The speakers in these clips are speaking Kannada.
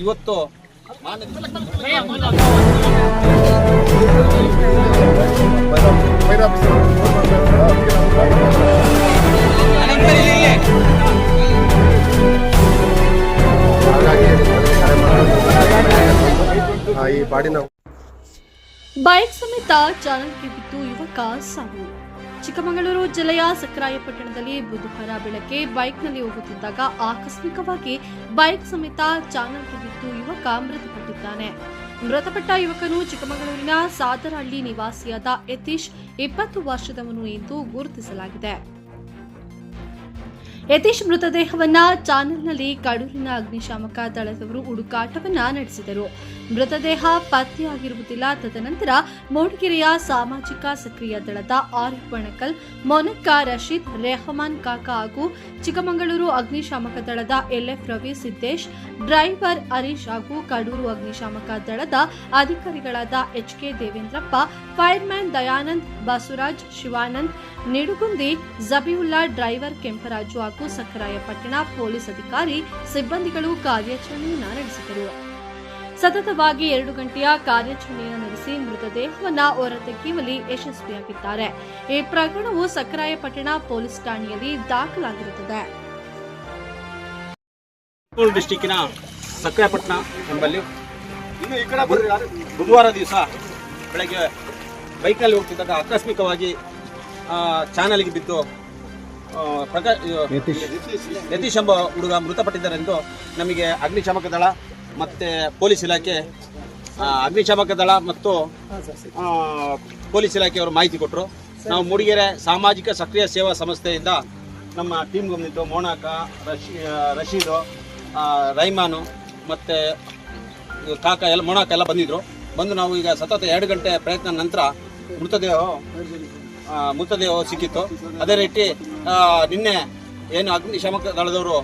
ಇವತ್ತು ಮಾನ್ಯ ಹಾಗಾಗಿ ಬೈಕ್ ಸಮೇತ ಚಾಲನೆಗೆ ಬಿದ್ದು ಯುವಕ ಸಾವು. ಚಿಕ್ಕಮಗಳೂರು ಜಿಲ್ಲೆಯ ಸಕ್ರಾಯಪಟ್ಟಣದಲ್ಲಿ ಬುಧವಾರ ಬೆಳಗ್ಗೆ ಬೈಕ್ನಲ್ಲಿ ಹೋಗುತ್ತಿದ್ದಾಗ ಆಕಸ್ಮಿಕವಾಗಿ ಬೈಕ್ ಸಮೇತ ಚಾಲನೆಗೆ ಬಿದ್ದು ಯುವಕ ಮೃತಪಟ್ಟಿದ್ದಾನೆ. ಮೃತಪಟ್ಟ ಯುವಕನು ಚಿಕ್ಕಮಗಳೂರಿನ ಸಾದರಹಳ್ಳಿ ನಿವಾಸಿಯಾದ ಯತೀಶ್, ಇಪ್ಪತ್ತು ವರ್ಷದವನು ಎಂದು ಗುರುತಿಸಲಾಗಿದೆ. ಯತೀಶ್ ಮೃತದೇಹವನ್ನ ಚಾನೆಲ್ನಲ್ಲಿ ಕಡೂರಿನ ಅಗ್ನಿಶಾಮಕ ದಳದವರು ಹುಡುಕಾಟವನ್ನ ನಡೆಸಿದರು. ಮೃತದೇಹ ಪತ್ತೆಯಾಗಿರುವುದಿಲ್ಲ. ತದನಂತರ ಮೂಡಿಗೆರೆಯ ಸಾಮಾಜಿಕ ಸಕ್ರಿಯ ದಳದ ಆರಿಫ್ ಬಣಕಲ್ ಮೊನಕ್ಕ ರಶೀದ್, ರೆಹಮಾನ್ ಕಾಕಾ ಹಾಗೂ ಚಿಕ್ಕಮಗಳೂರು ಅಗ್ನಿಶಾಮಕ ದಳದ ಎಲ್ಎಫ್ ರವಿ ಸಿದ್ದೇಶ್, ಡ್ರೈವರ್ ಹರೀಶ್ ಹಾಗೂ ಕಡೂರು ಅಗ್ನಿಶಾಮಕ ದಳದ ಅಧಿಕಾರಿಗಳಾದ H K Devendrappa, fireman Dayanand, Basavaraj Shivanand, Nidugundi Jabiulla driver Kemparaju ಹಾಗೂ ಸಕ್ಕರಾಯಪಟ್ಟಣ ಪೊಲೀಸ್ ಅಧಿಕಾರಿ ಸಿಬ್ಬಂದಿಗಳು ಕಾರ್ಯಾಚರಣೆಯನ್ನು ನಡೆಸಿದರು. ಸತತವಾಗಿ ಎರಡು ಗಂಟೆಯ ಕಾರ್ಯಾಚರಣೆಯನ್ನು ನಡೆಸಿ ಮೃತದೇಹವನ್ನು ಹೊರತೆಗೆಯುವಲ್ಲಿ ಯಶಸ್ವಿಯಾಗಿದ್ದಾರೆ. ಈ ಪ್ರಕರಣವು ಸಕ್ಕರಾಯಪಟ್ಟಣ ಪೊಲೀಸ್ ಠಾಣೆಯಲ್ಲಿ ದಾಖಲಾಗಿರುತ್ತದೆ. ಡಿಸ್ಟಿಕ್ಕಿನ ಸಕ್ಕರೆಪಟ್ಟಣ ಎಂಬಲ್ಲಿ ಬುಧವಾರ ದಿವಸ ಬೆಳಗ್ಗೆ ಬೈಕ್ನಲ್ಲಿ ಹೋಗ್ತಿದ್ದಾಗ ಆಕಸ್ಮಿಕವಾಗಿ ಆ, ಚಾನಲ್ಗೆ ಬಿದ್ದು ಪ್ರಕಾಶ್ ಯತೀಶ್ ಎಂಬ ಹುಡುಗ ಮೃತಪಟ್ಟಿದ್ದಾರೆಂದು ನಮಗೆ ಅಗ್ನಿಶಾಮಕ ದಳ ಮತ್ತು ಪೊಲೀಸ್ ಇಲಾಖೆ ಅಗ್ನಿಶಾಮಕ ದಳ ಮತ್ತು ಪೊಲೀಸ್ ಇಲಾಖೆಯವರು ಮಾಹಿತಿ ಕೊಟ್ಟರು ನಾವು ಮೂಡಿಗೆರೆ ಸಾಮಾಜಿಕ ಸಕ್ರಿಯ ಸೇವಾ ಸಂಸ್ಥೆಯಿಂದ ನಮ್ಮ ಟೀಮ್ ಬಂದಿತ್ತು ಮೋನಾಕ ರಶಿ ರಶೀದು ರೈಮಾನು ಮತ್ತು ಕಾಕ ಎಲ್ಲ ಮೋನಾಕ ಎಲ್ಲ ಬಂದಿದ್ದರು ಬಂದು ನಾವು ಈಗ ಸತತ ಎರಡು ಗಂಟೆ ಪ್ರಯತ್ನ ನಂತರ ಮೃತದೇಹ ಮೃತದೇಹ ಸಿಕ್ಕಿತ್ತು. ಅದೇ ರೀತಿ ನಿನ್ನೆ ಏನು ಅಗ್ನಿಶಾಮಕ ದಳದವರು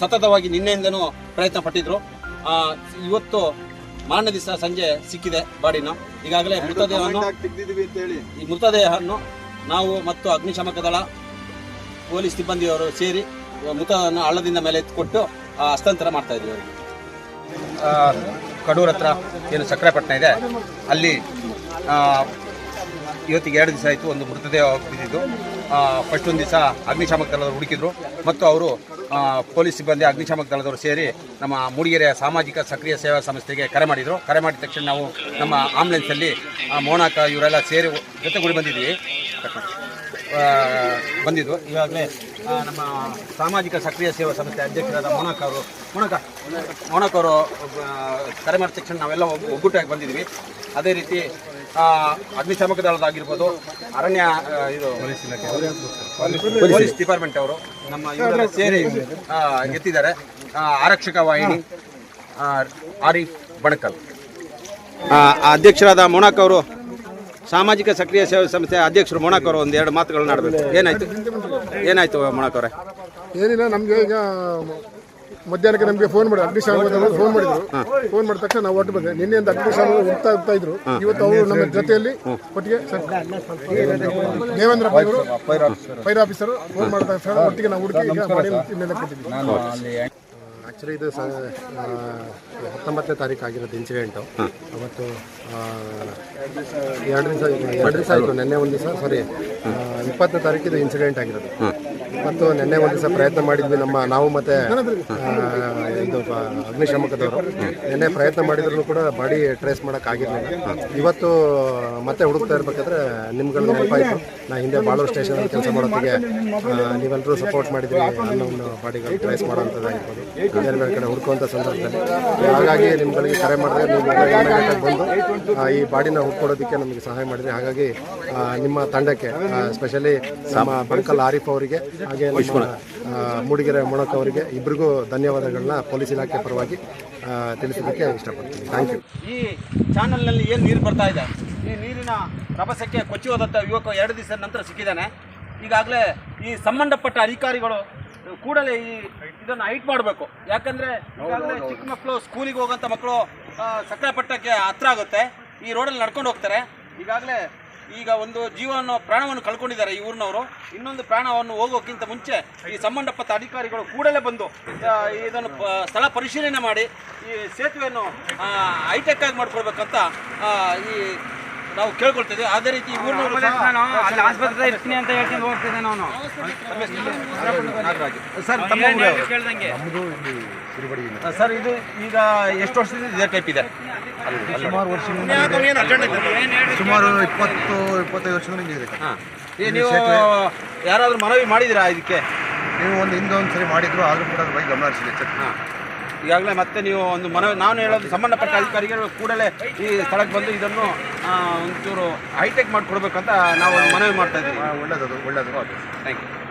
ಸತತವಾಗಿ ನಿನ್ನೆಯಿಂದನೂ ಪ್ರಯತ್ನ ಪಟ್ಟಿದ್ರು. ಆ, ಇವತ್ತು ಮಾರನೇ ದಿವಸ ಸಂಜೆ ಸಿಕ್ಕಿದೆ ಬಾಡಿನ. ಈಗಾಗಲೇ ಮೃತದೇಹವನ್ನು ಈ ಮೃತದೇಹವನ್ನು ನಾವು ಮತ್ತು ಅಗ್ನಿಶಾಮಕ ದಳ ಪೊಲೀಸ್ ಸಿಬ್ಬಂದಿಯವರು ಸೇರಿ ಮೃತವನ್ನು ಹಳ್ಳದಿಂದ ಮೇಲೆ ಎತ್ಕೊಟ್ಟು ಆ, ಹಸ್ತಾಂತರ ಮಾಡ್ತಾ ಇದ್ದೀವಿ ಅವರಿಗೆ. ಆ, ಕಡೂರ್ ಹತ್ರ ಏನು ಸಕ್ಕರೆಪಟ್ಟಣ ಇದೆ. ಅಲ್ಲಿ ಆ, ಇವತ್ತಿಗೆ ಎರಡು ದಿವಸ ಆಯಿತು ಒಂದು ಮೃತದೇಹ ಬಿದ್ದಿದ್ದು. ಫಸ್ಟ್ ಒಂದು ದಿವಸ ಅಗ್ನಿಶಾಮಕ ದಳದವರು ಹುಡುಕಿದ್ರು. ಮತ್ತು ಅವರು ಪೊಲೀಸ್ ಸಿಬ್ಬಂದಿ ಅಗ್ನಿಶಾಮಕ ದಳದವರು ಸೇರಿ ನಮ್ಮ ಮೂಡಿಗೆರೆಯ ಸಾಮಾಜಿಕ ಸಕ್ರಿಯ ಸೇವಾ ಸಂಸ್ಥೆಗೆ ಕರೆ ಮಾಡಿದರು. ಕರೆ ಮಾಡಿದ ತಕ್ಷಣ ನಾವು ನಮ್ಮ ಆಂಬುಲೆನ್ಸಲ್ಲಿ ಆ, ಮೋನಾಕ ಇವರೆಲ್ಲ ಸೇರಿ ಜೊತೆಗೂಡಿ ಬಂದಿದ್ವಿ. ಆ, ಬಂದಿದ್ದು. ಈಗಾಗಲೇ ನಮ್ಮ ಸಾಮಾಜಿಕ ಸಕ್ರಿಯ ಸೇವಾ ಸಂಸ್ಥೆ ಅಧ್ಯಕ್ಷರಾದ ಮೋನಕ್ ಅವರು ಮೋನಕ ಮೋನಕ್ ಅವರು ಕರೆ ಮಾಡಿದ ತಕ್ಷಣ ನಾವೆಲ್ಲ ಒಗ್- ಒಗ್ಗೂಟಾಗಿ ಬಂದಿದ್ವಿ. ಅದೇ ರೀತಿ ಅಗ್ನಿಶಾಮಕ ದಳದಾಗಿರ್ಬೋದು ಅರಣ್ಯ ಇದು ಪೊಲೀಸ್ ಡಿಪಾರ್ಟ್ಮೆಂಟ್ ಅವರು ನಮ್ಮ ಸೇರಿ ಆ, ಎತ್ತಿದ್ದಾರೆ ಆ, ಆರಕ್ಷಕ ವಾಹಿನಿ ಆ, ಆರಿಫ್ ಬಣಕಲ್. ಆ, ಅಧ್ಯಕ್ಷರಾದ ಮೋನಾಕ್ ಅವರು ಸಾಮಾಜಿಕ ಸಕ್ರಿಯ ಸೇವಾ ಸಂಸ್ಥೆ ಅಧ್ಯಕ್ಷರು ಮೋನಾಕ್ ಅವರು ಒಂದೆರಡು ಎರಡು ಮಾತುಗಳನ್ನ ಆಡಬೇಕು ಏನಾಯ್ತು? ಏನಾಯ್ತು ಮೋನಾಕ್ ಅವರೇ? ಏನಿಲ್ಲ ನಮಗೆ ಈಗ ಮಧ್ಯಾಹ್ನಕ್ಕೆ ನಮಗೆ ಫೋನ್ ಮಾಡಿ ಅಗ್ನಿಶಾಮಕ ಫೋನ್ ಮಾಡಿದ್ರು. ಫೋನ್ ಮಾಡಿದ ತಕ್ಷಣ ನಾವು ಒಟ್ಟು ಬಂದೆ. ನಿನ್ನೆಯಿಂದ ಅಗ್ನಿಶಾಮಕ ಹೋಗ್ತಾ ಹೋಗ್ತಾ ಇದ್ರು. ಇವತ್ತು ಅವರು ನಮ್ಮ ಜೊತೆಯಲ್ಲಿ ಒಟ್ಟಿಗೆ ಸರ್- ಅವರು ಫೈರ್ ಆಫೀಸರ್ ಫೋನ್ ಮಾಡಿದ ತಕ್ಷಣ ಒಟ್ಟಿಗೆ ನಾವು ಹುಡುಕಿ ಆ್ಯಕ್ಚುಲಿ ಇದು ಸ ಹತ್ತೊಂಬತ್ತನೇ ತಾರೀಕು ಆಗಿರೋದು ಇನ್ಸಿಡೆಂಟು ಅವತ್ತು ಆ, ಎರಡು ದಿವಸ ಎರಡು ದಿವಸ ಆಯಿತು. ನಿನ್ನೆ ಒಂದು ದಿವಸ ಸಾರಿ ಇಪ್ಪತ್ತನೇ ತಾರೀಕಿದು ಇನ್ಸಿಡೆಂಟ್ ಆಗಿರೋದು. ಮತ್ತು ನಿನ್ನೆ ಒಂದು ದಿವಸ ಪ್ರಯತ್ನ ಮಾಡಿದ್ವಿ ನಮ್ಮ ನಾವು ಮತ್ತೆ ಇದು ಅಗ್ನಿಶಾಮಕದವರು. ನಿನ್ನೆ ಪ್ರಯತ್ನ ಮಾಡಿದ್ರು ಕೂಡ ಬಾಡಿ ಟ್ರೇಸ್ ಮಾಡೋಕ್ಕಾಗಿರಲಿಲ್ಲ ಇವತ್ತು ಮತ್ತೆ ಹುಡುಕ್ತಾ ಇರ್ಬೇಕಾದ್ರೆ ನಿಮ್ಗಳ ಗೊತ್ತಾಯ್ತು ನಾ ಹಿಂದೆ ಬಾಳೂರು ಸ್ಟೇಷನಲ್ಲಿ ಕೆಲಸ ಮಾಡೋದಕ್ಕೆ ನೀವೆಲ್ಲರೂ ಸಪೋರ್ಟ್ ಮಾಡಿದ್ರಿ ಅನ್ನೋ ಒಂದು ಬಾಡಿಗಳು ಟ್ರೇಸ್ ಮಾಡೋಂಥದ್ದಾಗಿರ್ಬೋದು ಬೇರೆ ಬೇರೆ ಕಡೆ ಹುಡುಕುವಂತ ಸಂದರ್ಭದಲ್ಲಿ. ಹಾಗಾಗಿ ನಿಮ್ಗಳಿಗೆ ಕರೆ ಮಾಡಿದ್ರೆ ನೀವು ಬಂದು ಈ ಬಾಡಿನ ಹುಡ್ಕೊಡೋದಕ್ಕೆ ನಮಗೆ ಸಹಾಯ ಮಾಡಿದ್ರಿ ಹಾಗಾಗಿ ನಿಮ್ಮ ತಂಡಕ್ಕೆ ಸ್ಪೆಷಲಿ ನಮ್ಮ ಬಂಕಲ್ ಆರಿಫ್ ಅವರಿಗೆ ಹಾಗೆ ಮೂಡಿಗೆರೆ ಮೊಣಕ್ ಅವರಿಗೆ ಇಬ್ಬರಿಗೂ ಧನ್ಯವಾದಗಳನ್ನ ಪೊಲೀಸ್ ಇಲಾಖೆ ಪರವಾಗಿ ತಿಳಿಸೋದಕ್ಕೆ ಇಷ್ಟಪಡ್ತೀನಿ. ಥ್ಯಾಂಕ್ ಯು ಈ ಚಾನಲ್ನಲ್ಲಿ ಏನು ನೀರು ಬರ್ತಾ ಇದೆ? ಈ ನೀರಿನ ರಭಸಕ್ಕೆ ಕೊಚ್ಚಿ ಹೋದಂಥ ಯುವಕ ಎರಡು ದಿವಸದ ನಂತರ ಸಿಕ್ಕಿದ್ದಾನೆ. ಈಗಾಗಲೇ ಈ ಸಂಬಂಧಪಟ್ಟ ಅಧಿಕಾರಿಗಳು ಕೂಡಲೇ ಈ ಇದನ್ನು ಹೈಟ್ ಮಾಡಬೇಕು. ಯಾಕಂದ್ರೆ ಈಗಾಗಲೇ ಚಿಕ್ಕ ಮಕ್ಕಳು ಸ್ಕೂಲಿಗೆ ಹೋಗೋಂಥ ಮಕ್ಕಳು ಸಕ್ಕರೆಪಟ್ಟಕ್ಕೆ ಹತ್ರ ಆಗುತ್ತೆ. ಈ ರೋಡಲ್ಲಿ ನಡ್ಕೊಂಡು ಹೋಗ್ತಾರೆ. ಈಗಾಗಲೇ ಈಗ ಒಂದು ಜೀವವನ್ನು ಪ್ರಾಣವನ್ನು ಕಳ್ಕೊಂಡಿದ್ದಾರೆ ಈ ಊರಿನವರು. ಇನ್ನೊಂದು ಪ್ರಾಣವನ್ನು ಹೋಗೋಕ್ಕಿಂತ ಮುಂಚೆ ಈ ಸಂಬಂಧಪಟ್ಟ ಅಧಿಕಾರಿಗಳು ಕೂಡಲೇ ಬಂದು ಇದನ್ನು ಸ್ಥಳ ಪರಿಶೀಲನೆ ಮಾಡಿ ಈ ಸೇತುವೆಯನ್ನು ಹೈಟೆಕ್ ಆಗಿ ಮಾಡಿಕೊಡ್ಬೇಕಂತ ಈ ನಾವು ಕೇಳ್ಕೊಳ್ತೇವೆ ಅದೇ ರೀತಿ ಈ ಊರಿನವರು ಸಹ- ಅಲ್ಲಿ ಆಸ್ಪತ್ರೆ ಇರ್ತೀನಿ ಅಂತ ಹೇಳ್ಕೊಂಡು ಹೋಗ್ತಿದ್ದೆ ನಾನು. ಸರ್ ತಮ್ಮ ಊರು ಯಾವುದು? ಕೇಳ್ದಂಗೆ. ಆ, ಸರ್ ಇದು ಈಗ ಎಷ್ಟು ವರ್ಷದಿಂದ ಇದೇ ಟೈಪ್ ಇದೆ? ಸುಮಾರು ವರ್ಷ ಸುಮಾರು ಇಪ್ಪತ್ತು ಇಪ್ಪತ್ತೈದು ವರ್ಷದಿಂದ ಹಿಂಗೆ ಇದೆ. ಹಾಂ. ನೀವು ಯಾರಾದರೂ ಮನವಿ ಮಾಡಿದಿರಾ ಇದಕ್ಕೆ? ನೀವು ಒಂದು ಹಿಂದೆ ಒಂದು ಸರಿ ಮಾಡಿದ್ರು ಆದರೂ ಕೂಡ ಅದ್ರ ಬಗ್ಗೆ ಗಮನ ಹರಿಸಿದೆ ಹಾಂ. ಈಗಾಗಲೇ ಮತ್ತೆ ನೀವು ಒಂದು ಮನವಿ ನಾನು ಹೇಳೋದು ಸಂಬಂಧಪಟ್ಟ ಅಧಿಕಾರಿಗಳು ಕೂಡಲೇ ಈ ಸ್ಥಳಕ್ಕೆ ಬಂದು ಇದನ್ನು ಒಂಚೂರು ಹೈಟೆಕ್ ಮಾಡಿಕೊಡ್ಬೇಕಂತ ನಾವು ಮನವಿ ಮಾಡ್ತಾ ಇದ್ದೀವಿ. ಒಳ್ಳೆಯದು ಒಳ್ಳೇದು ಥ್ಯಾಂಕ್ ಯು